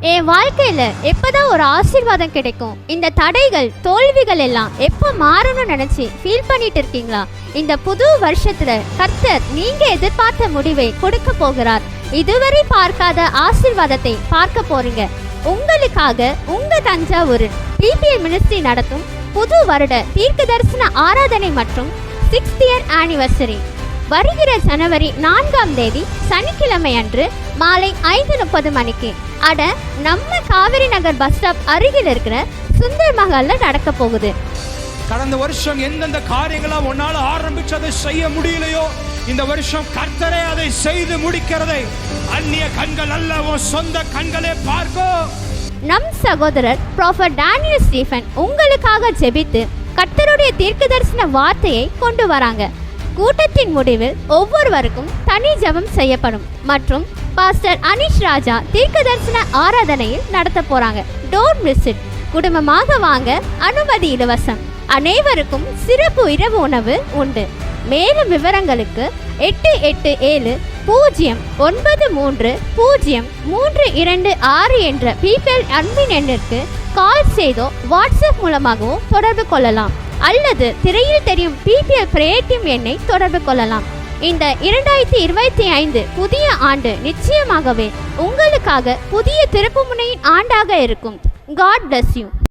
என் வாழ்க்கையில எப்பதான் ஒரு ஆசீர்வாதம் கிடைக்கும்? இந்த தடைகள் தோல்விகள் எல்லாம் எப்போ மாறணும்னு நினைச்சு ஃபீல் பண்ணிட்டு இருக்கீங்களா? இந்த புது வருஷத்துல கர்த்தர் நீங்க எதிர்பார்த்த முடிவை கொடுக்க போகிறார். இதுவரை பார்க்காத ஆசீர்வாதத்தை பார்க்க போறீங்க. உங்களுக்காக உங்க தஞ்சாவூர் பிபிஎல் மினிஸ்ட்ரி நடத்தும் புது வருட தீர்க்க தரிசன ஆராதனை மற்றும் சிக்ஸ்த் இயர் ஆனிவர்சரி வருகிற ஜனவரி நான்காம் தேதி சனிக்கிழமை அன்று மாலை ஐந்து முப்பது மணிக்கு. அட நம்ம காவிரி நகர் பஸ் ஸ்டாப் அருகில் இருக்கிற சுந்தர் மஹால்ல நடக்க போகுது. கடந்த வருஷம் எந்தெந்த காரியங்களா உன்னால ஆரம்பிச்சு அதை செய்ய முடியலையோ இந்த வருஷம் கர்த்தரே அதை செய்து முடிக்கிறதை அந்நிய கண்கள் அல்ல உன் சொந்த கண்களே பார்க்கும் நம் சகோதரர் ப்ராஃபர் டேனியல் ஸ்டீஃபன் உங்களுக்காக ஜெபித்து கர்த்தருடைய தீர்க்கதரிசன வார்த்தையை கொண்டு வராங்க. கூட்டத்தின் முடிவில் ஒவ்வொருவருக்கும் தனி ஜபம் செய்யப்படும். மற்றும் பாஸ்டர் அனிஷ் ராஜா தீர்க்கதரிசன ஆராதனையில் நடத்த போறாங்க. டோன்ட் மிஸ் இட் குடும்பமாக வாங்க அனுமதி இலவசம். அனைவருக்கும் சிறப்பு இரவு உணவு உண்டு. மேலும் விவரங்களுக்கு எட்டு எட்டு ஏழு பூஜ்ஜியம் ஒன்பது மூன்று பூஜ்ஜியம் மூன்று இரண்டு ஆறு என்ற பிபிஎல் அன்பின் எண்ணிற்கு கால் செய்தோ வாட்ஸ்அப் மூலமாகவும் தொடர்பு கொள்ளலாம். அல்லது திரையில் தெரியும் பிபிஎல் பிரேட்டிவ் எண்ணை தொடர்பு கொள்ளலாம். இந்த இரண்டாயிரத்தி இருபத்தி ஐந்து புதிய ஆண்டு நிச்சயமாகவே உங்களுக்காக புதிய திருப்புமுனையின் ஆண்டாக இருக்கும். God bless you